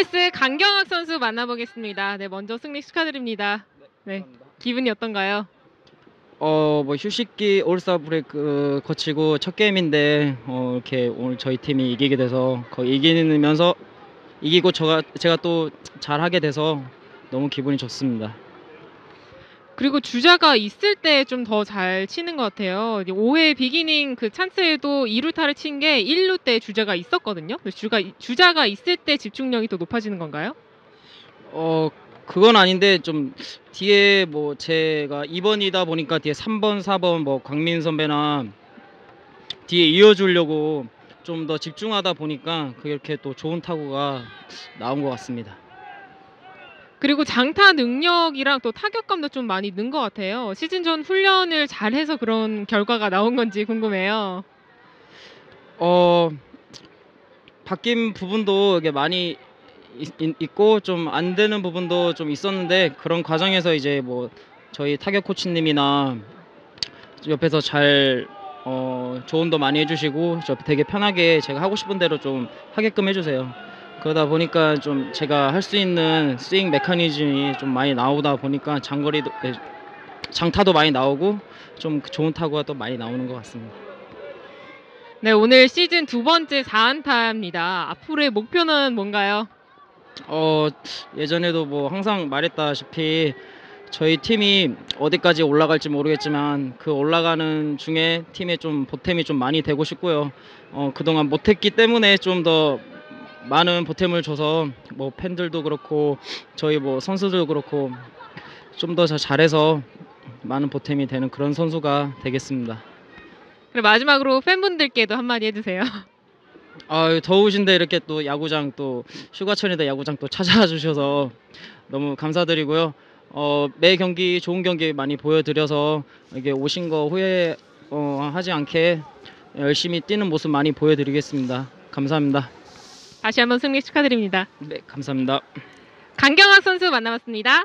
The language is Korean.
KGS 강경학 선수 만나보겠습니다. 네, 먼저 승리 축하드립니다. 네, 기분이 어떤가요? 어, 뭐 휴식기 올스타 브레이크 거치고 첫 게임인데 어, 이렇게 오늘 저희 팀이 이기게 돼서 거의 이기면서 이기고 제가 제가 또 잘하게 돼서 너무 기분이 좋습니다. 그리고 주자가 있을 때 좀 더 잘 치는 것 같아요. 5회 비기닝 그 찬스에도 2루타를 친 게 1루 때 주자가 있었거든요. 주가, 주자가 있을 때 집중력이 더 높아지는 건가요? 어, 그건 아닌데 좀 뒤에 뭐 제가 2번이다 보니까 뒤에 3번, 4번 뭐 광민 선배나 뒤에 이어주려고 좀 더 집중하다 보니까 그렇게 또 좋은 타구가 나온 것 같습니다. 그리고 장타 능력이랑 또 타격감도 좀 많이 는 것 같아요. 시즌 전 훈련을 잘해서 그런 결과가 나온 건지 궁금해요. 어 바뀐 부분도 이게 많이 있, 있고 좀 안 되는 부분도 좀 있었는데 그런 과정에서 이제 뭐 저희 타격 코치님이나 옆에서 잘 어, 조언도 많이 해주시고 저 되게 편하게 제가 하고 싶은 대로 좀 하게끔 해주세요. 그러다 보니까 좀 제가 할 수 있는 스윙 메커니즘이 좀 많이 나오다 보니까 장거리도 에, 장타도 많이 나오고 좀 좋은 타구가 또 많이 나오는 것 같습니다. 네, 오늘 시즌 두 번째 4안타입니다. 앞으로의 목표는 뭔가요? 어 예전에도 뭐 항상 말했다시피 저희 팀이 어디까지 올라갈지 모르겠지만 그 올라가는 중에 팀에 좀 보탬이 좀 많이 되고 싶고요. 어 그동안 못했기 때문에 좀 더 많은 보탬을 줘서 뭐 팬들도 그렇고 저희 뭐 선수들도 그렇고 좀 더 잘해서 많은 보탬이 되는 그런 선수가 되겠습니다. 그리고 마지막으로 팬분들께도 한마디 해주세요. 아 더우신데 이렇게 또 야구장 또 휴가철인데 야구장 또 찾아와 주셔서 너무 감사드리고요. 어, 매 경기 좋은 경기 많이 보여드려서 이게 오신 거 후회 어, 하지 않게 열심히 뛰는 모습 많이 보여드리겠습니다. 감사합니다. 다시 한번 승리 축하드립니다. 네, 감사합니다. 강경학 선수 만나봤습니다.